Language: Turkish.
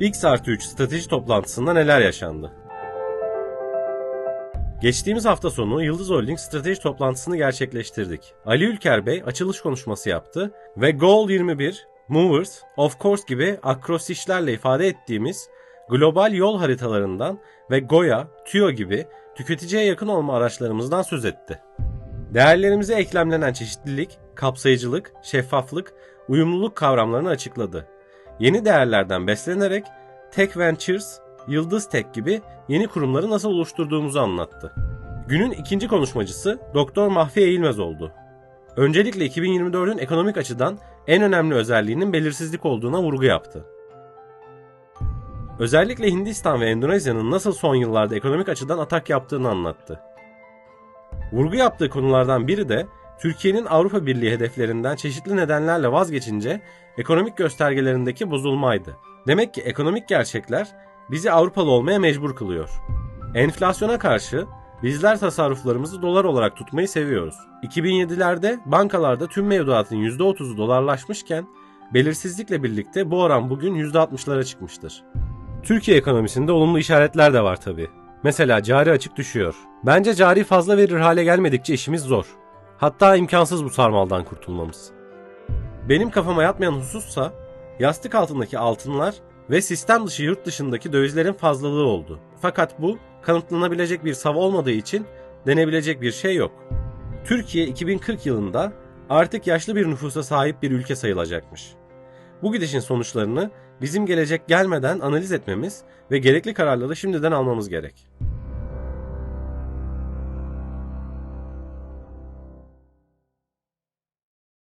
X artı 3 strateji toplantısında neler yaşandı? Geçtiğimiz hafta sonu Yıldız Holding strateji toplantısını gerçekleştirdik. Ali Ülker Bey açılış konuşması yaptı ve Goal 21, Movers, Of Course gibi akrostişlerle ifade ettiğimiz global yol haritalarından ve Goya, TÜYO gibi tüketiciye yakın olma araçlarımızdan söz etti. Değerlerimize eklemlenen çeşitlilik, kapsayıcılık, şeffaflık, uyumluluk kavramlarını açıkladı. Yeni değerlerden beslenerek Tech Ventures, Yıldız Tek gibi yeni kurumları nasıl oluşturduğumuzu anlattı. Günün ikinci konuşmacısı Doktor Mahfi Eğilmez oldu. Öncelikle 2024'ün ekonomik açıdan en önemli özelliğinin belirsizlik olduğuna vurgu yaptı. Özellikle Hindistan ve Endonezya'nın nasıl son yıllarda ekonomik açıdan atak yaptığını anlattı. Vurgu yaptığı konulardan biri de Türkiye'nin Avrupa Birliği hedeflerinden çeşitli nedenlerle vazgeçince ekonomik göstergelerindeki bozulmaydı. Demek ki ekonomik gerçekler bizi Avrupalı olmaya mecbur kılıyor. Enflasyona karşı bizler tasarruflarımızı dolar olarak tutmayı seviyoruz. 2007'lerde bankalarda tüm mevduatın %30'u dolarlaşmışken belirsizlikle birlikte bu oran bugün %60'lara çıkmıştır. Türkiye ekonomisinde olumlu işaretler de var tabi. Mesela cari açık düşüyor. Bence cari fazla verir hale gelmedikçe işimiz zor. Hatta imkansız bu sarmaldan kurtulmamız. Benim kafama yatmayan husussa yastık altındaki altınlar ve sistem dışı yurt dışındaki dövizlerin fazlalığı oldu. Fakat bu kanıtlanabilecek bir sav olmadığı için denebilecek bir şey yok. Türkiye 2040 yılında artık yaşlı bir nüfusa sahip bir ülke sayılacakmış. Bu gidişin sonuçlarını bizim gelecek gelmeden analiz etmemiz ve gerekli kararları şimdiden almamız gerek.